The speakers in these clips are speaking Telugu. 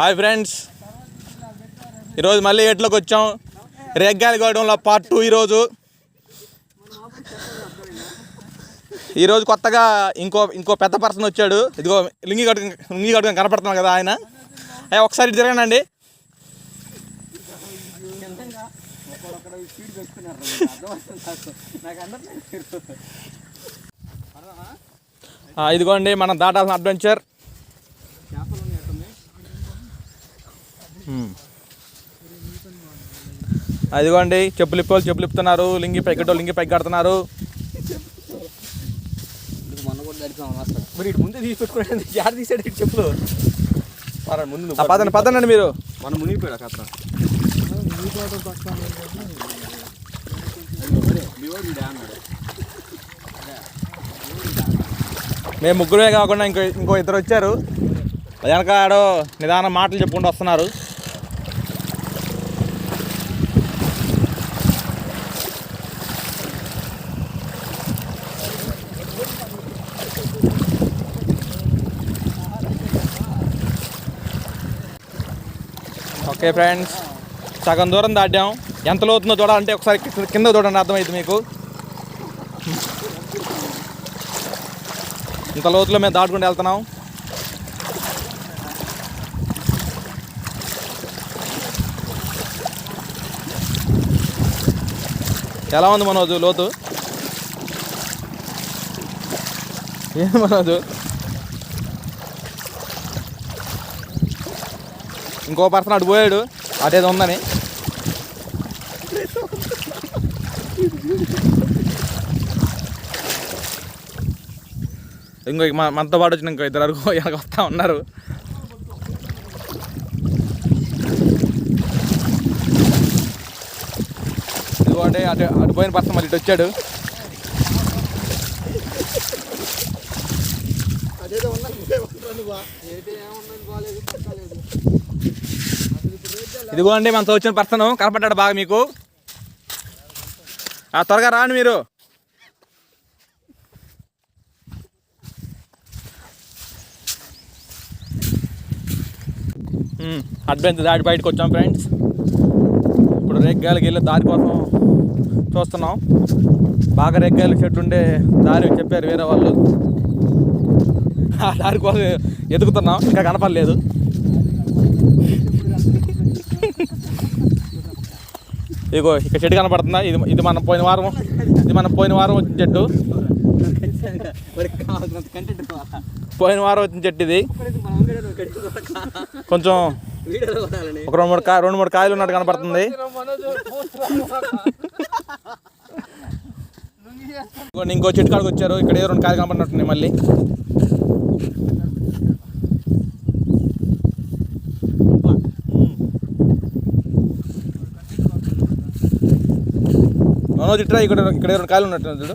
Hi friends. ఈరోజు మళ్ళీ ఎట్లోకి వచ్చాం? రేగ్గాలిగూడెంలో పార్ట్ టూ ఈరోజు. ఈరోజు కొత్తగా ఇంకో ఇంకో పెద్ద పర్సన్ వచ్చాడు. ఇదిగో లింగి కట్టుకుని లింగి కట్టుకుని కనపడుతున్నాం కదా ఆయన. అయ్యా ఒకసారి ఇటు తిరగండి ఇదిగోండి మనం దాటాల్సిన అడ్వెంచర్ మ్మ్. అదిగోండి చెప్పులు ఇప్పోలు చెప్పులు ఇప్పుతున్నారు. లింగి పైకెట్టో లింగి మరి ఇటు ముందే తీసి పెట్టుకోండి జారి తీసాడు ఇటు చెప్పులు. ముందు పదండి పదండి మీరు. మనం మునిగిపోయాడు అక్కడ మేము ముగ్గురే కాకుండా ఇంకో ఇంకో ఇద్దరు వచ్చారు. వెనక ఆడో నిదానం మాటలు చెప్పుకుంటూ వస్తున్నారు. Okay friends. సగం దూరం దాటాం. ఎంత లోతుందో చూడాలంటే ఒకసారి కింద చూడండి అర్థమైంది మీకు. ఇంత లోతులో మేము దాటుకుంటూ వెళ్తున్నాం. ఎలా ఉంది మనోజు లోతు? ఏం మనోజు? ఇంకో పర్సన్ అటు పోయాడు. అదేదో ఉందని. ఇంకో మనతో పాటు వచ్చిన ఇంకో ఇద్దరు వరకు వెనక వస్తూ ఉన్నారు. ఇదిగోండి అటు అటు పోయిన పర్సన్ మళ్ళీ ఇటు వచ్చాడు. ఇదిగోండి మనతో వచ్చిన పర్సన్ కనపడ్డాడు బాగా మీకు. త్వరగా రాండి మీరు. అడ్వెంచర్ దాటి బయటకు వచ్చాం ఫ్రెండ్స్ ఇప్పుడు రేగ్గాయలకి వెళ్ళే దారి కోసం చూస్తున్నాం. బాగా రేగ్గాయలు చెట్టు ఉండే దారి చెప్పారు వేరే వాళ్ళు. ఆ దారి కోసం ఎదుగుతున్నాం. ఇంకా కనపడలేదు. ఇగో ఇక్కడ చెట్టు కనపడుతుందా? ఇది ఇది మనం పోయిన వారం ఇది మనం పోయిన వారం వచ్చిన చెట్టు. పోయిన వారం వచ్చిన చెట్టు ఇది. కొంచెం ఒక రెండు మూడు రెండు మూడు కాయలు ఉన్నట్టు కనపడుతుంది. ఇంకో చెట్టు కాడికి వచ్చారు. ఇక్కడ ఏదో రెండు కాయలు కనపడినట్టున్నాయి మళ్ళీ. మనోజ్ ఇట్రా ఇక్కడ ఇక్కడ రెండు కాయలు ఉన్నట్టు చూడు.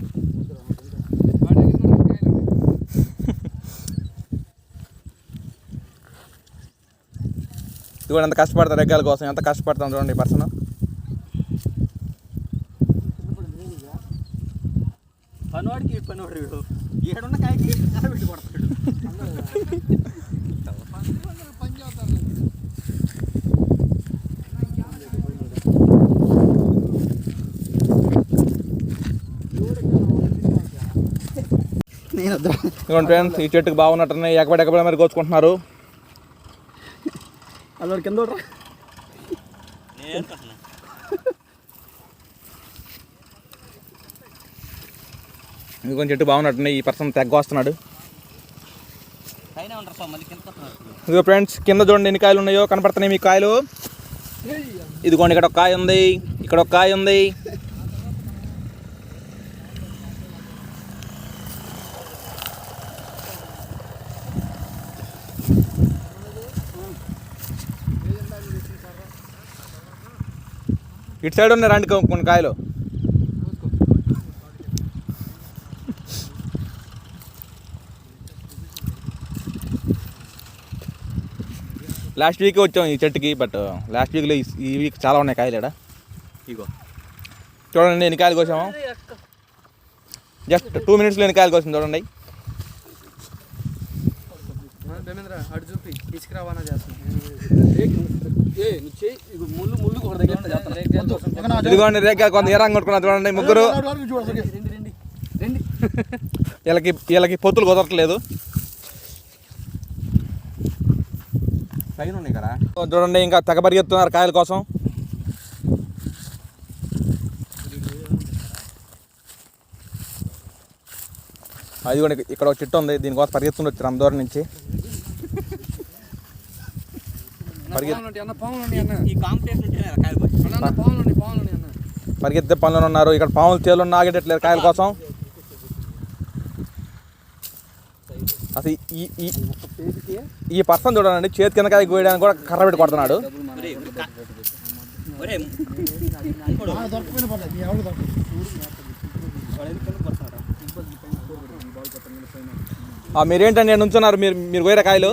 ఇదిగోండి ఎంత కష్టపడతారు రెగ్గాల కోసం ఎంత కష్టపడతాం చూడండి ఈ పర్సన్. పనివాడికి పనివాడు వీడు. ఏడున్న కాయకి పెట్టి కొడతాడు. ఇదిగోండి ఫ్రెండ్స్ ఈ చెట్టుకు బాగున్నట్టున్నాయి. ఎక్కబడి ఎక్కబడి మరి కోసుకుంటున్నారు. అల్లడి కింద ఇంకొంచెం చెట్టు బాగున్నట్టున్నాయి. ఈ పర్సన్ తెగ్గ వస్తున్నాడు పైన ఉంటారు సార్ మళ్ళీ కింద కొడుతున్నారు. ఇదిగో ఫ్రెండ్స్ కింద చూడండి ఎన్ని కాయలు ఉన్నాయో. కనపడుతున్నాయి మీ కాయలు. ఇదిగోండి ఇక్కడ ఒక కాయ ఉంది. ఇక్కడ ఒక కాయ ఉంది. ఇటు సైడ్ ఉన్నాయి రండి కొన్ని కాయలు. లాస్ట్ వీక్ వచ్చాం ఈ చెట్టుకి బట్ లాస్ట్ వీక్లో ఈ వీక్ చాలా ఉన్నాయి కాయలు ఇక్కడ ఇగో. చూడండి ఎన్ని కాయలు కోసాము. జస్ట్ టూ మినిట్స్లో ఎన్ని కాయలు కోసింది చూడండి. అటు చూపి ఇసుక రవాణా చేస్తాను ఏ నువ్వు చేయి ఇగో ముళ్ళు ముళ్ళు ఒక దగ్గర చేస్తాను ఇదిగోండి రేఖ కొంత ఏరంగా కొట్టుకున్నారు చూడండి ముగ్గురు. రండి రండి రండి వీళ్ళకి వీళ్ళకి పొత్తులు కుదరట్లేదు. చూడండి ఇంకా తెగ పరిగెత్తున్నారు కాయల కోసం. అది కూడా ఇక్కడ ఒక చెట్టు ఉంది. దీనికోసం పరిగెత్తుకుంటూ వచ్చారు అంత దూరం నుంచి పరిగెత్ పావులు అన్న పావులు ఉన్నాయి అన్న ఈ కాంపిటీషన్ ఉంటేనే కదా కాయలు పచ్చి. అన్న, అన్న పావులు ఉన్నాయి పావులు ఉన్నాయి అన్న పరిగెత్తే పనులు ఉన్నారు. ఇక్కడ పాములు తేలు నాగేటట్లేదు కాయల కోసం. అసలు ఈ ఈ ఈ పర్సన్ చూడండి చేతి కింద కాయ కోయడానికి కూడా కర్ర పెట్టి కొడుతున్నాడు. మీరేంటండి నేను ఉంచున్నారు మీరు మీరు కోయరా కాయలు?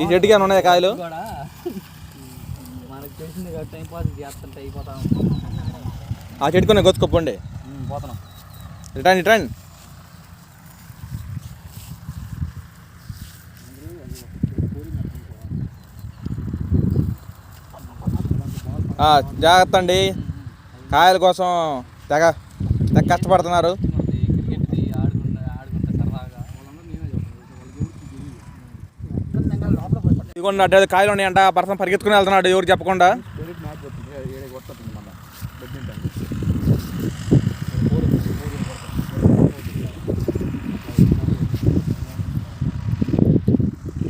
ఈ చెట్టుకి ఏమైనా ఉన్నాయా కాయలు? మనకు తెలిసింది టైం పాస్ చేస్తుంటే అయిపోతాం ఆ చెట్టుకునే గొచ్చుకోపోండి పోతున్నాం. Return return. జాగ్రత్త అండి. కాయల కోసం తెగ తెగ కష్టపడుతున్నారు. ఇదిగోండి అడ్డ కాయలు ఉన్నాయంట ఆ పర్సన్ పరిగెత్తుకుని వెళ్తున్నాడు ఎవరు చెప్పకుండా.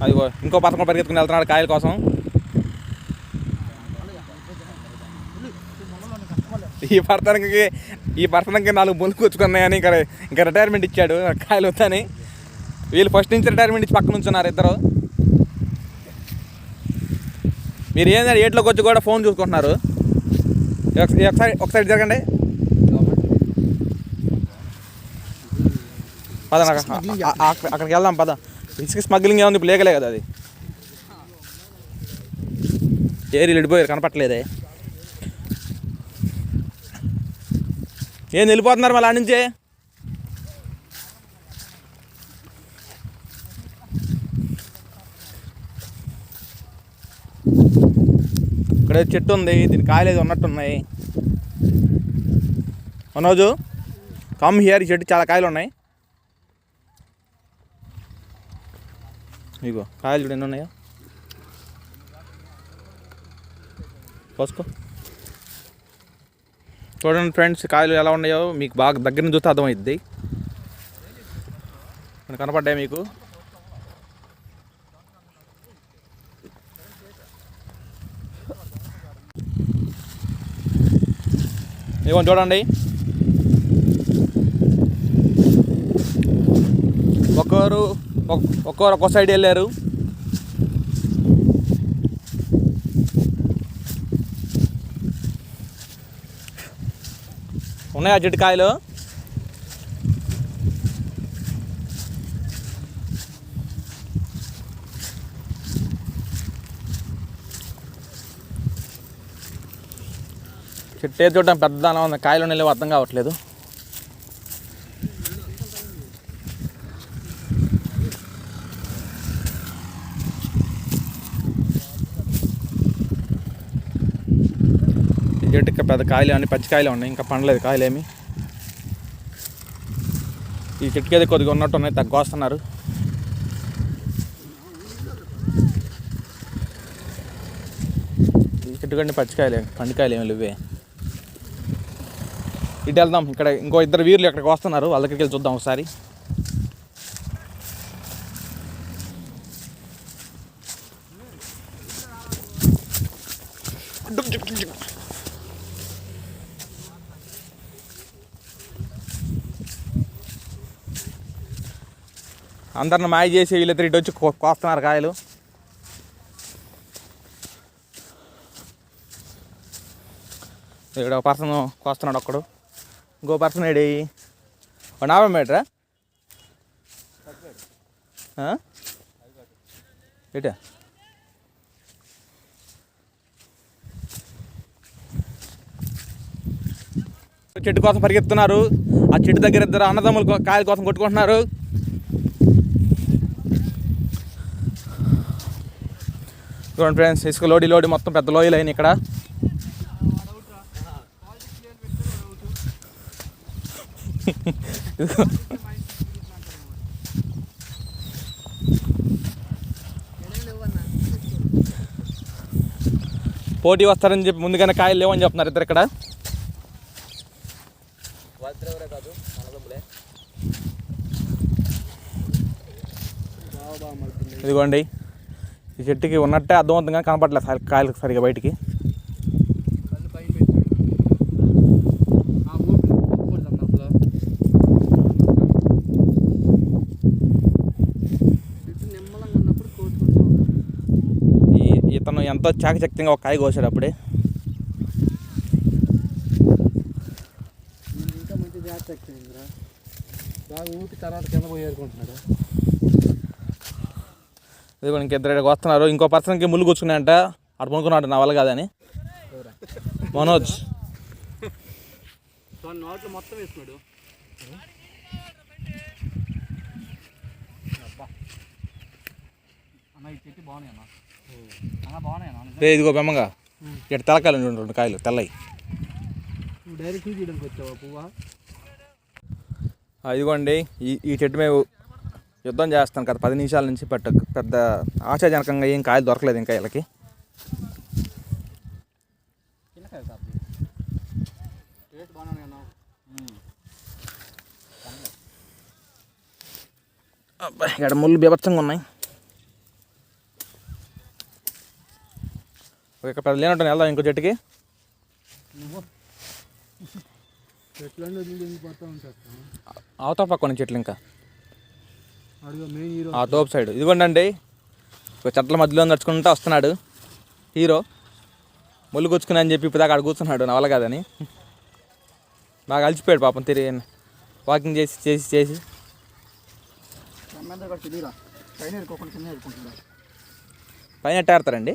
అదిగో ఇంకో పర్సన్ పరిగెత్తుకుని వెళ్తున్నాడు కాయల కోసం. ఈ పర్సన్కి ఈ పర్సన్కి నాలుగు బొందు కూర్చుకున్నాయని ఇంకా ఇంకా రిటైర్మెంట్ ఇచ్చాడు కాయలు వద్దని. వీళ్ళు ఫస్ట్ నుంచి రిటైర్మెంట్ ఇచ్చి పక్కన ఉంచున్నారు ఇద్దరు. మీరు ఏంటంటే ఏట్లోకి వచ్చి కూడా ఫోన్ చూసుకుంటున్నారు. ఒకసారి ఒకసారి జరగండి పద నాకు అక్కడికి వెళ్దాం పద. ఇసుక స్మగ్లింగ్ ఏముంది? ఇప్పుడు లేకలే కదా అది. ఏరీలు వెళ్ళిపోయారు కనపట్లేదే ఏం వెళ్ళిపోతున్నారు మళ్ళీ నుంచి? ఇక్కడ చెట్టు ఉంది దీని కాయలు ఉన్నట్టున్నాయి. మనోజు కమ్ హియర్ చెట్టు చాలా కాయలు ఉన్నాయి. ఇగో కాయలు చూడు ఎన్ని ఉన్నాయో. కోసుకో చూడండి ఫ్రెండ్స్ కాయలు ఎలా ఉన్నాయో మీకు బాగా దగ్గర నుంచి చూస్తే అర్థమైద్ది. కనపడ్డాయి మీకు? ఇదిగో చూడండి. ఒక్కొరు ఒక్కరు ఒక్కొరు ఒక్కో సైడ్ వెళ్ళారు. ఉన్నాయా చెట్టు కాయలు? చెట్టు ఏది చూడడం పెద్దదానం ఉంది. కాయలు నిలవ అర్థం కావట్లేదు. ఈ చెట్టుకి పెద్ద కాయలు అన్ని పచ్చికాయలు ఉన్నాయి. ఇంకా పండలేదు కాయలేమి ఈ చెట్టుకి అయితే కొద్దిగా ఉన్నట్టు ఉన్నాయి. తక్కువ వస్తున్నారు ఈ చెట్టు కంటే పచ్చికాయలే పండుకాయలు ఏమి లేవే. ఇటు వెళ్దాం. ఇక్కడ ఇంకో ఇద్దరు వీరులు ఇక్కడికి వస్తున్నారు. వాళ్ళ దగ్గరికి వెళ్ళి చూద్దాం ఒకసారి. అందరిని మాయ చేసి వీళ్ళిద్దరు ఇటు వచ్చి కోస్తున్నారు కాయలు. ఇక్కడ ఒక పర్సన్ కోస్తున్నాడు ఒక్కడు. ఇంకో పర్సన్ ఏడి? ఒక నాభై మీటరా ఏటా? చెట్టు కోసం పరిగెత్తున్నారు ఆ చెట్టు దగ్గర ఇద్దరు అన్నదమ్ములు కాయల కోసం కొట్టుకుంటున్నారు. చూడండి ఫ్రెండ్స్ ఇసుక లోడి లోడి మొత్తం పెద్ద లోయలు అయినాయి ఇక్కడ. పోటీ వస్తారని చెప్పి ముందుగానే కాయలు లేవని చెప్తున్నారు ఇద్దరు ఇక్కడ. ఇదిగోండి. ఈ చెట్టుకి ఉన్నట్టే అర్థమవుతుందిగా కనపడలేదు సరి- కాయలు సరిగా బయటికి. ఇతను ఎంతో చాకచక్యంగా ఒక కాయ కోసాడు అప్పుడే. ఇదిగో ఇంకిద్దరు వస్తున్నారు. ఇంకో పర్సన్కి ముళ్ళు కూర్చున్నాయంట అటు పనుకున్నాడు నా వల్ల కాదని. మనోజ్. నోట్లు మొత్తం వేసుకున్నాడు. అన్న ఈ చెట్టు అన్న బాగున్నాయి అన్న రే ఇదిగో బెమ్మంగా. ఇటు తెలకాయలు రెండు కాయలు తెల్లయి డైరెక్ట్ వచ్చావా పువ్వా? ఇదిగోండి ఈ ఈ చెట్టు మీద యుద్ధం చేస్తాను కదా పది నిమిషాల నుంచి పెట్ట పెద్ద ఆశాజనకంగా ఏం కాయలు దొరకలేదు ఇంకా వీళ్ళకి. చిన్నకాయ కాదు టేస్ట్ బాగున్నాయి అన్న అబ్బా, ఇక్కడ ముళ్ళు బీభత్సంగా ఉన్నాయి. ఇక్కడ పెద్ద లేనట్టు వెళ్దాం ఇంకో చెట్టుకి అవతల పక్క ఉన్న చెట్లు ఇంకా. అడుగు మెయిన్ హీరో ఆ తోపు సైడ్. ఇదిగోండి అండి ఒక చెట్ల మధ్యలో నడుచుకుంటూ వస్తున్నాడు. హీరో. ముళ్ళు గుచ్చుకుని అని చెప్పి ఇప్పుడు దాకా ఆడ కూర్చున్నాడు. నా వల్ల కాదని. బాగా అలసిపోయాడు పాపం తిరిగి. వాకింగ్ చేసి చేసి చేసి. పైన ఎరుకోకుండా కింద ఎరుకుంటున్నారు పైన ఎట్టాడతారండి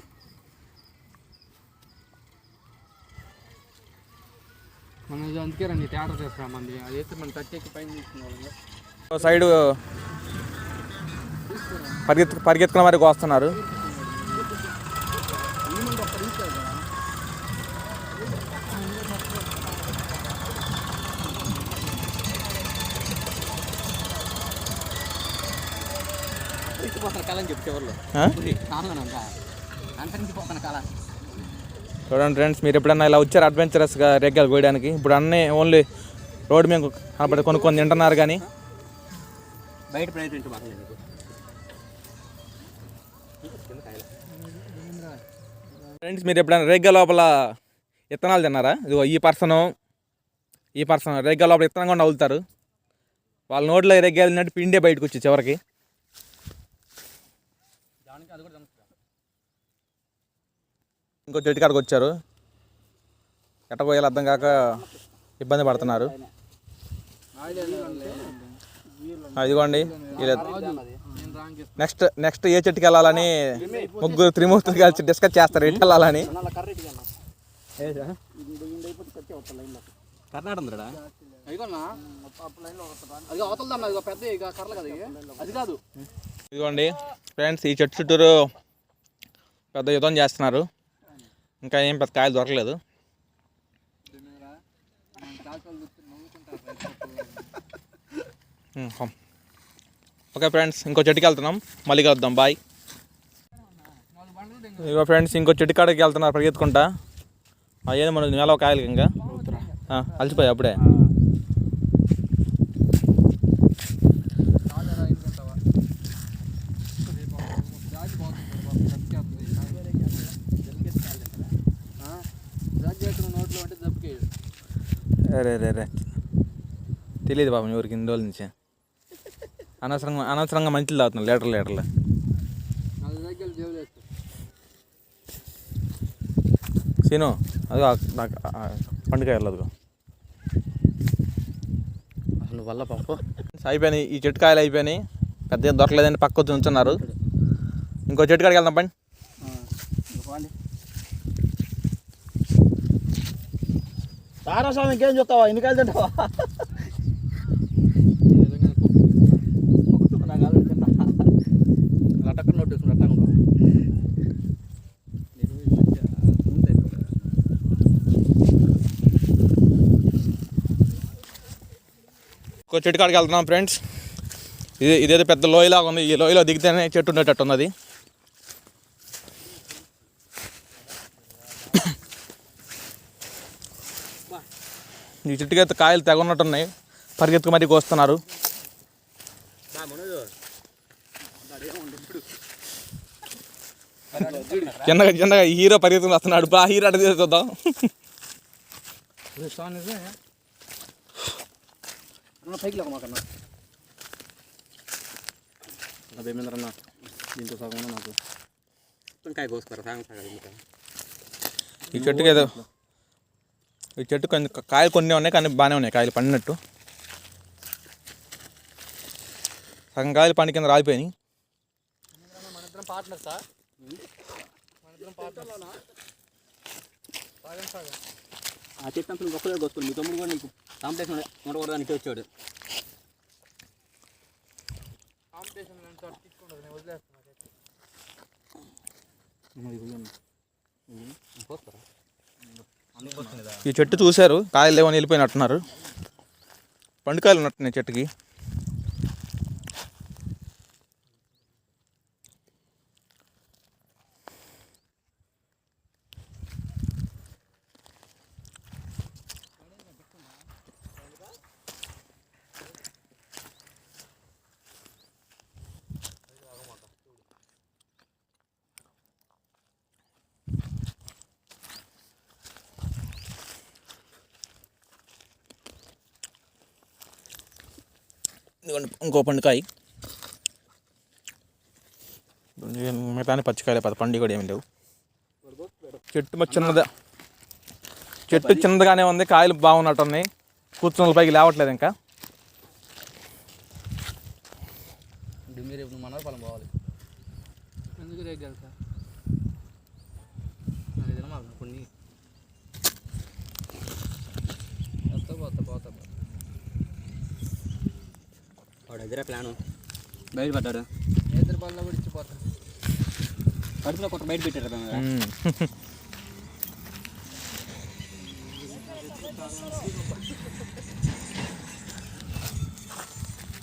మనం ఇది అందుకే రండి అది మనం పైన తీసుకున్నాం సైడు పరిగెత్తు పరిగెత్తుకున్న మరి వస్తున్నారు. అని చెప్పి చివరిలో అంతరించిపోతున్న కళ చూడండి ఫ్రెండ్స్ మీరు ఎప్పుడన్నా ఇలా వచ్చారు అడ్వెంచరస్గా రెగ్గాలు కోయడానికి ఇప్పుడు అన్నీ ఓన్లీ రోడ్డు మీద కనపడి కొనుక్కొని తింటున్నారు కానీ. బయట ఫ్రెండ్స్ మీరు ఎప్పుడైనా రేగ్గా లోపల విత్తనాలు తిన్నారా? ఇదిగో ఈ పర్సన్ ఈ పర్సన్ రేగ్గా లోపల విత్తనం కూడా వాళ్ళ నోట్లో రేగ్గా వెళ్ళినట్టు పిండే బయటకు వచ్చి చివరికి దానికి అది కూడా తెలుసు ఇంకో చెట్టు కాడికి వచ్చారు. ఎట్ట పోయాలో అర్థం కాక ఇబ్బంది పడుతున్నారు. ఇదిగోండి నెక్స్ట్ నెక్స్ట్ ఏ చెట్టుకి వెళ్ళాలని ముగ్గురు త్రిమూర్తులు కలిసి డిస్కస్ చేస్తారు ఎటు వెళ్ళాలని. ఇదిగోండి ఫ్రెండ్స్ ఈ చెట్టు చుట్టూరు పెద్ద యుద్ధం చేస్తున్నారు. ఇంకా ఏం పెద్ద కాయలు దొరకలేదు. ఓకే ఫ్రెండ్స్ ఇంకో చెట్టుకి వెళ్తున్నాం. మళ్ళీ కలుద్దాం. బాయ్. ఇగో ఫ్రెండ్స్ ఇంకో చెట్టు కాడికి వెళ్తున్నారు పరిగెత్తుకుంటా. అయ్యేది మన నెల కాయలు ఇంకా? అలసిపోయి అప్పుడే నోట్లో అంటే దెబ్బకేయడు అరే రే రే. తెలియదు పాపం ఎవరికి ఇన్ని రోజుల నుంచి. అనవసరంగా అనవసరంగా మంచిలు తాగుతున్నాను లీటర్ లీటర్లు. అది సీను అదిగో ఆ- నాకు పండుగ వెళ్ళదు అసలు వల్ల పాప. అయిపోయినాయి ఈ చెట్టు కాయలు అయిపోయినాయి. పెద్ద ఏం దొరకలేదని పక్క వచ్చి ఉంచున్నారు ఇంకో చెట్టు కాడికి వెళ్దాం పండి తారాస్వామి ఇంకేం చూస్తావా? ఎన్ని తింటావా? చెట్టు కాడికి వెళ్తున్నాం ఫ్రెండ్స్ ఇది ఇదేదో పెద్ద లోయలాగా ఉంది. ఈ లోయలో దిగితేనే చెట్టు ఉండేటట్టు ఉన్నది. ఈ చెట్టుకి అయితే కాయలు తెగ ఉన్నట్టున్నాయి పరిగెత్తుకు మరీ కోస్తున్నారు. చిన్నగా చిన్నగా ఈ హీరో పరిగెత్తుకుని వస్తున్నాడు. బా హీరో అటు చూద్దాం. దీంతో సగం నాకు? ఈ చెట్టుకి ఏదో ఈ చెట్టు కొన్ని కాయలు కొన్ని ఉన్నాయి కానీ బాగానే ఉన్నాయి. కాయలు పండినట్టు. సగం కాయలు పండి కింద రాలిపోయినాయి. ఆ చెట్టు అంతా మీ తమ్ముడు కూడా నీకు కాంపిటీషన్ ఉండకూడదు అని వచ్చాడు. కాంపిటీషన్ ఈ చెట్టు చూశారు కాయలు లేవని వెళ్ళిపోయినట్టున్నారు. పండుకాయలు ఉన్నట్టున్నాయి చెట్టుకి ఇదిగోండి ఇంకో పండుకాయ. మిగతా పచ్చికాయలే పద పండు కూడా ఏమి లేవు. చెట్టు చిన్నదా చెట్టు చిన్నదిగానే ఉంది కాయలు బాగున్నట్టు ఉన్నాయి కూర్చున్న పైకి లేవట్లేదు ఇంకా. పోవాలి. ఎందుకు రేపు వాడు ఎదురా ప్లాను బయట పడ్డాడు బల్ల కూడా ఇచ్చిపోతా కడుపులో కొట్ట బయట పెట్టారు కదా.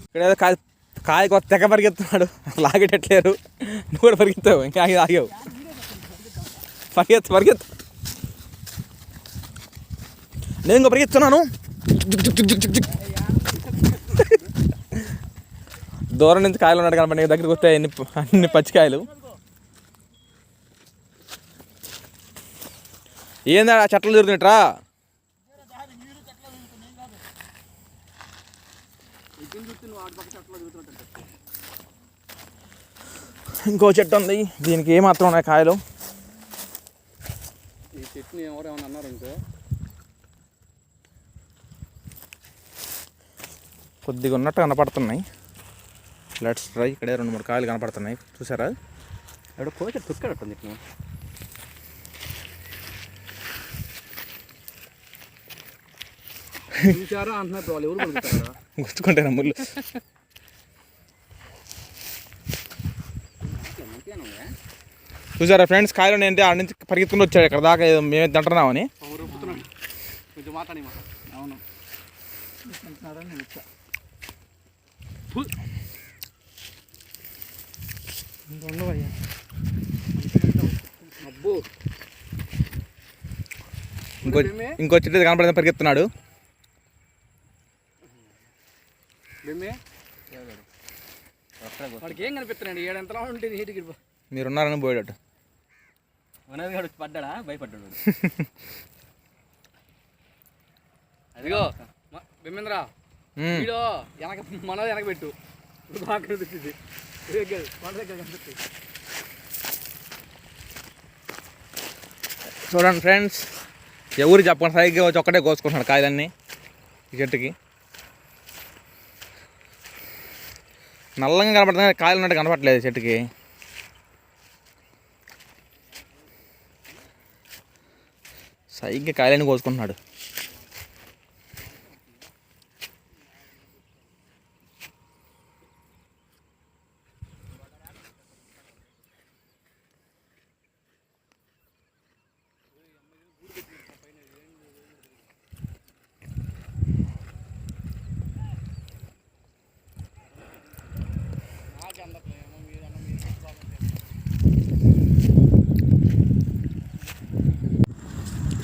ఇక్కడ ఏదో కాయ కాయ కొత్త తెగ పరిగెత్తున్నాడు. అసలు ఆగేటట్లేరు నువ్వు కూడా పరిగెత్తావు. ఇంకా ఆగి ఆగావు. పరిగెత్తు పరిగెత్తు. నేను ఇంకా పరిగెత్తున్నాను. జిగ్ జిగ్ దూరం నుంచి కాయలు ఉన్నాడు కనపడి దగ్గరికి వస్తే అన్ని అన్ని పచ్చికాయలు. ఏందా ఆ చెట్లు తిరుగుతున్నట్రా ఇంకో చెట్టు ఉంది. దీనికి ఏమాత్రం ఉన్నాయి కాయలు? ఈ చెట్టుని ఎవరు ఏమన్నా అన్నారు ఇంకో కొద్దిగా ఉన్నట్టు కనపడుతున్నాయి. Let's try. ఇక్కడే రెండు మూడు కాయలు కనపడుతున్నాయి. చూసారా? ఎవడో కోచ తుక్కాడట్టుంది ఇక్కడ. చూసారా అంటున్నారు వాళ్ళు. ఎవరు గుచ్చుకుంటే ముళ్ళు? చూసారా ఫ్రెండ్స్? కాయలు ఏంటి ఆడ నుంచి పరిగెత్తుకుని వచ్చాడు. ఇక్కడ దాకా ఏదో మేము తింటున్నామని. రుపుతున్నాడు అవును అబ్బో ఇంకో ఇంకో చెట్టు అయితే కనపడింది పరిగెత్తున్నాడు వాడికి ఏం కనిపిస్తున్నాడు ఏడంతలా ఉంటే నీటికి మీరున్నారని పోయేటట్టు. ఉన్నది వచ్చి పడ్డాడా? భయపడ్డాడు. అదిగో బిమ్మేంద్ర మ్మ్. వీడు వెనక మనది వెనక పెట్టు. ఇప్పుడు బాగా దగ్గర మన దగ్గర కనిపిస్తుంది చూడండి ఫ్రెండ్స్ ఎవరు చెప్పండి సరిగ్గా వచ్చి ఒక్కటే కోసుకుంటున్నాడు కాయలన్నీ ఈ చెట్టుకి. నల్లంగా కనపడుతుంది కాయలు ఉన్నట్టు కనపడలేదు ఈ చెట్టుకి. సరిగ్గా కాయలన్నీ కోసుకుంటున్నాడు.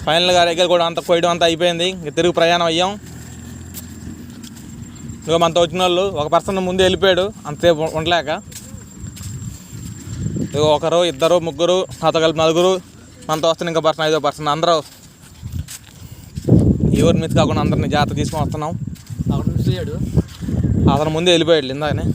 ఫైనల్గా రేగలు కూడా అంతా పోయడం అంతా అయిపోయింది. ఇంక తిరుగు ప్రయాణం అయ్యాం. ఇదిగో మనతో వచ్చిన వాళ్ళు ఒక పర్సన్ ముందే వెళ్ళిపోయాడు అంతసేపు ఉండలేక. ఇదిగో ఒకరు ఇద్దరు ముగ్గురు నాతో కలిపి నలుగురు మనతో వస్తున్న ఇంకా పర్సన్ ఐదో పర్సన్ అందరూ. ఈ ఊరి మీద కాకుండా అందరిని జాగ్రత్త తీసుకొని వస్తున్నాం. అతను ముందే వెళ్ళిపోయాడు ఇందాకనే.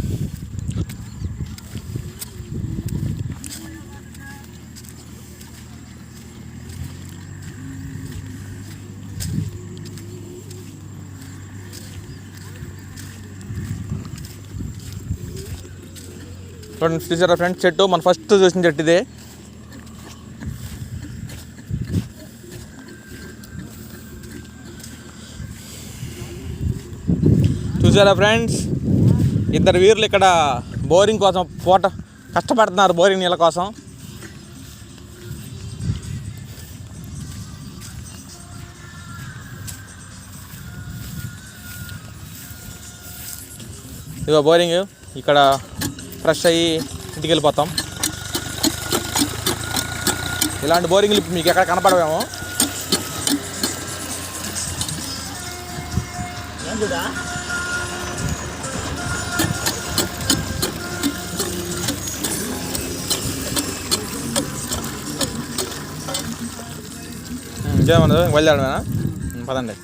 ఫ్రెండ్స్ చూసారా ఫ్రెండ్స్ చెట్టు మన ఫస్ట్ చూసిన చెట్టు ఇదే. చూసారా ఫ్రెండ్స్ ఇద్దరు వీరులు ఇక్కడ బోరింగ్ కోసం పోట కష్టపడుతున్నారు బోరింగ్ నీళ్ళ కోసం. ఇదిగో బోరింగ్ ఇక్కడ ఫ్రెష్ అయ్యి ఇంటికి వెళ్ళిపోతాం. ఇలాంటి బోరింగ్లు మీకు ఎక్కడ కనపడవేమో. బయలుదేరమేనా ఉం, పదండి.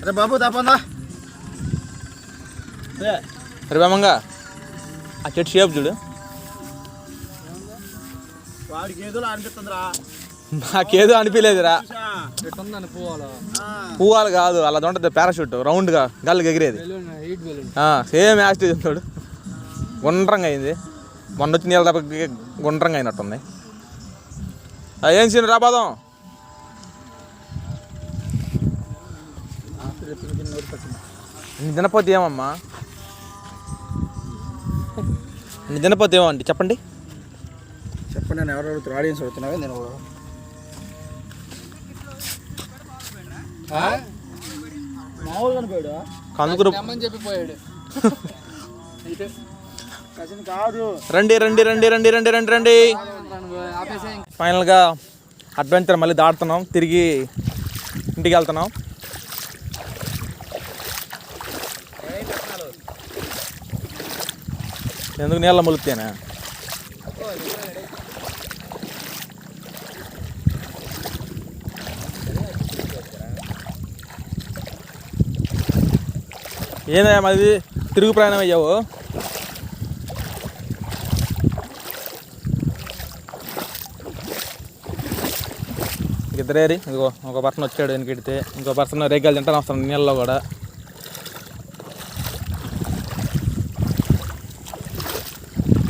అరే బాబు తప్పందా రివేమంగా ఆ చెట్టు షేప్ చూడు. నాకేదో అనిపించలేదురా పువ్వాలు? కాదు అలా ఉంటుంది పారాషూట్ రౌండ్గా గాలికి ఎగిరేది. సేమ్ యాస్టేజ్ ఉంటాడు గుండ్రంగా అయింది. మొన్న వచ్చి నీళ్ళ దెబ్బకి గుండ్రంగా అయినట్టుంది. ఆ, ఏం సీన్ రాబాదం తినపోతే ఏమమ్మా? నీ తినపోతే ఏమండి? చెప్పండి. చెప్పండి నేను ఎవరు అడుగుతారు? ఆడియన్స్ అడుగుతున్నావే నేను మామూలుగా పోయాడు. కందుకూరు రండి రండి రండి రండి రండి రండి రండి. ఫైనల్గా అడ్వెంచర్ మళ్ళీ దాటుతున్నాం. తిరిగి ఇంటికి వెళ్తున్నాం. ఎందుకు నీళ్ళ ములుగుతానా ఏందయ్యా మాది? తిరుగు ప్రయాణం అయ్యావు? ఇద్దరేరి ఇదిగో ఒక పర్సన్ వచ్చాడు వెనకెడితే ఇంకో పర్సన్ రేగాలు తింటాను వస్తాను నీళ్ళలో కూడా.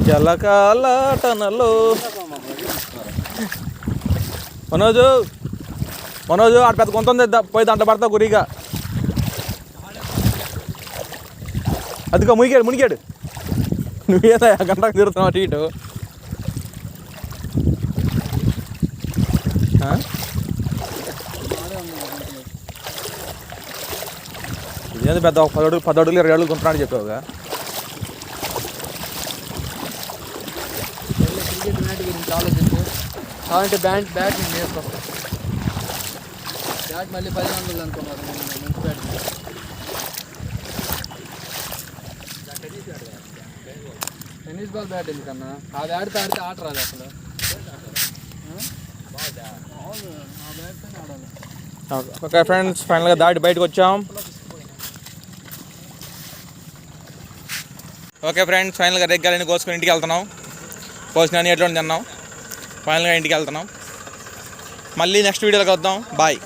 జలకాలటనలో మనోజు మనోజు అటు పెద్ద కొంత ఉంది పోయి దాంట్లో పడతావు గురిగా. అదిగో మునిగాడు మునిగాడు. నువ్వేదా గంటకు తిరుగుతున్నావు అటు ఇటు. ఆ? ఇదేంది పెద్ద పది అడుగులు పది అడుగులు ఇరవై అడుగులు కొంటున్నాడు చెప్పావుగా. కావాలంటే బ్యాట్ బ్యాట్ నేను వేసుకొస్తా బ్యాట్ మళ్ళీ పది వందలు అనుకున్నారు మంచి బ్యాట్ టెన్నిస్ బాల్ బ్యాట్ ఎందుకన్నా? ఆ బ్యాట్ ఆడితే ఆట రాదు అసలు. ఓకే ఫ్రెండ్స్ ఫైనల్గా దాటి బయటకు వచ్చాం. ఓకే ఫ్రెండ్స్ ఫైనల్గా రెగ్గాలని కోసుకొని ఇంటికి వెళ్తున్నాం. కోసిన ఎట్లా తిన్నాం. ఫైనల్గా ఇంటికి వెళ్తున్నాం. మళ్ళీ నెక్స్ట్ వీడియోలోకి వద్దాం. బాయ్.